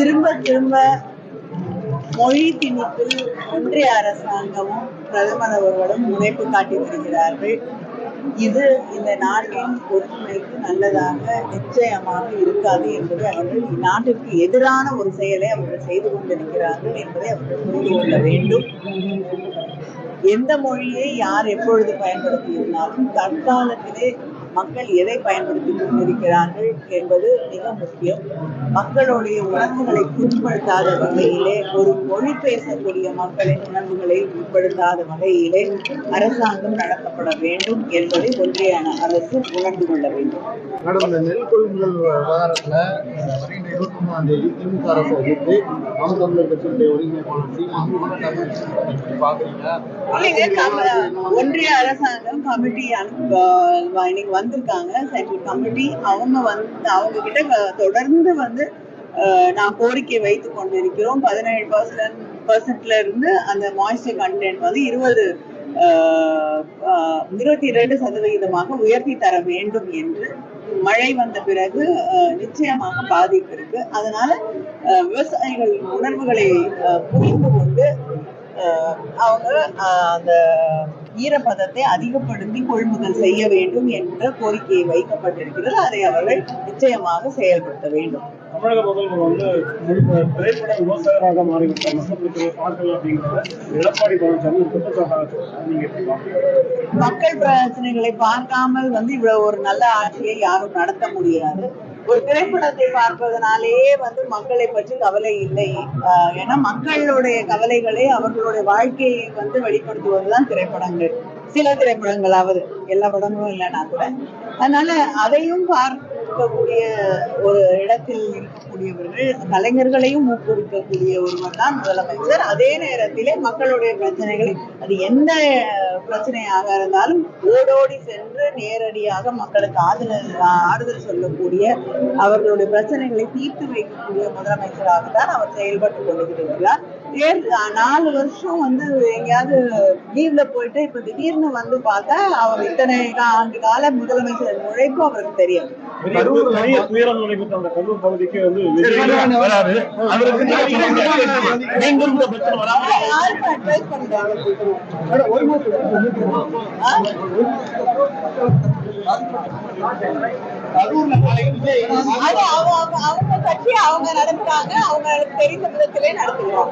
திரும்ப திரும்ப மொழி திணிப்பில் ஒன்றிய அரசாங்கமும் பிரதமர் அவர்களும் முனைப்பு காட்டி வருகிறார்கள். இது இந்த நாட்டின் ஒற்றுமைக்கு நல்லதாக நிச்சயமாக இருக்காது என்பதை அவர்கள் இந்நாட்டிற்கு எதிரான ஒரு செயலை அவர்கள் செய்து கொண்டிருக்கிறார்கள் என்பதை அவர்கள் புரிந்து கொள்ள வேண்டும். எந்த மொழியை யார் எப்பொழுது பயன்படுத்தியிருந்தாலும் தற்காலத்திலே மக்கள் எதை பயன்படுத்தி கொண்டிருக்கிறார்கள் என்பது மிக முக்கியம். மக்களுடைய உணர்வுகளை குறிப்படுத்தாத வகையிலே ஒரு மொழி பேசக்கூடிய மக்களின் உணர்வுகளை உட்படுத்தாத வகையிலே அரசாங்கம் நடத்தப்பட வேண்டும் என்பதை ஒன்றியான அரசு உணர்ந்து கொள்ள வேண்டும். மேடம் இந்த நெல் கொள்முதல் விவகாரத்துல இருபத்தி ஒன்பதாம் தேதி திமுக அரசு எதிர்த்து நாம் தமிழர் கட்சியுடைய ஒருங்கிணைப்பாளர் சீமான் பாக்குறீங்க ஒன்றிய அரசாங்கம் கமிட்டி இன்னைக்கு வந்திருக்காங்க. சென்ட்ரல் கமிட்டி அவங்க வந்து அவங்க கிட்ட தொடர்ந்து வந்து நான் கோரிக்கை வைத்துக் கொண்டிருக்கிறோம். பதினேழு பர்சன்ட் பர்சன்ட்ல இருந்து அந்த மாய்ஸ்டர் கண்டென்ட் வந்து இருபது இருபத்தி இரண்டு சதவிகிதமாக உயர்த்தி தர வேண்டும் என்று மழை வந்த பிறகு அஹ், நிச்சயமாக பாதிப்பு இருக்கு. அதனால விவசாயிகள் உணர்வுகளை அஹ், புரிந்து கொண்டு அவங்க அந்த ஈரப்பதத்தை அதிகப்படுத்தி கொள்முதல் செய்ய வேண்டும் என்ற கோரிக்கை வைக்கப்பட்டிருக்கிறது. அதை அவர்கள் நிச்சயமாக செயல்படுத்த வேண்டும். தமிழக முதல்வர் வந்து திரைப்பட விமர்சகராக மாறிவிட்டார் மக்களுக்கு பார்க்கல அப்படிங்கிறத எடப்பாடி பழனிசாமி ஒரு குற்றச்சாட்டாக நீங்க எப்படி பாக்குறீங்க மக்கள் பிரச்சனைகளை பார்க்காமல் வந்து இவ்வளவு ஒரு நல்ல ஆட்சியை யாரும் நடத்த முடியாது. ஒரு திரைப்படத்தை பார்ப்பதனாலேயே வந்து மக்களை பற்றி கவலை இல்லை. ஆஹ் ஏன்னா மக்களுடைய கவலைகளை அவர்களுடைய வாழ்க்கையை வந்து வெளிப்படுத்துவதுதான் திரைப்படங்கள். சில திரைப்படங்களாவது எல்லா படங்களும் இல்லைன்னா கூட. அதனால அதையும் பார்க்கக்கூடிய ஒரு இடத்தில் இருக்கக்கூடியவர்கள் கலைஞர்களையும் ஊக்குவிக்கக்கூடிய ஒருவர் தான் முதலமைச்சர். அதே நேரத்திலே மக்களுடைய பிரச்சனைகளை அது எந்த பிரச்சனையாக இருந்தாலும் ஓடோடி சென்று நேரடியாக மக்களுக்கு ஆறுதல் ஆறுதல் சொல்லக்கூடிய அவர்களுடைய பிரச்சனைகளை தீர்த்து வைக்கக்கூடிய முதலமைச்சராக தான் அவர் செயல்பட்டு கொண்டிருக்கிறார். தேர் நாலு வருஷம் வந்து எங்கேயாவது லீவ்ல போயிட்டு இப்ப திடீர்னு வந்து பார்த்தா அவர் இத்தனை கா- ஆண்டு கால முதலமைச்சர் உழைப்பு அவருக்கு? அது அவங்க அவங்க நடந்தாங்க அவங்க நடத்துறாங்க அவங்களுக்கு தெரிந்த விதத்திலே நடத்துவோம்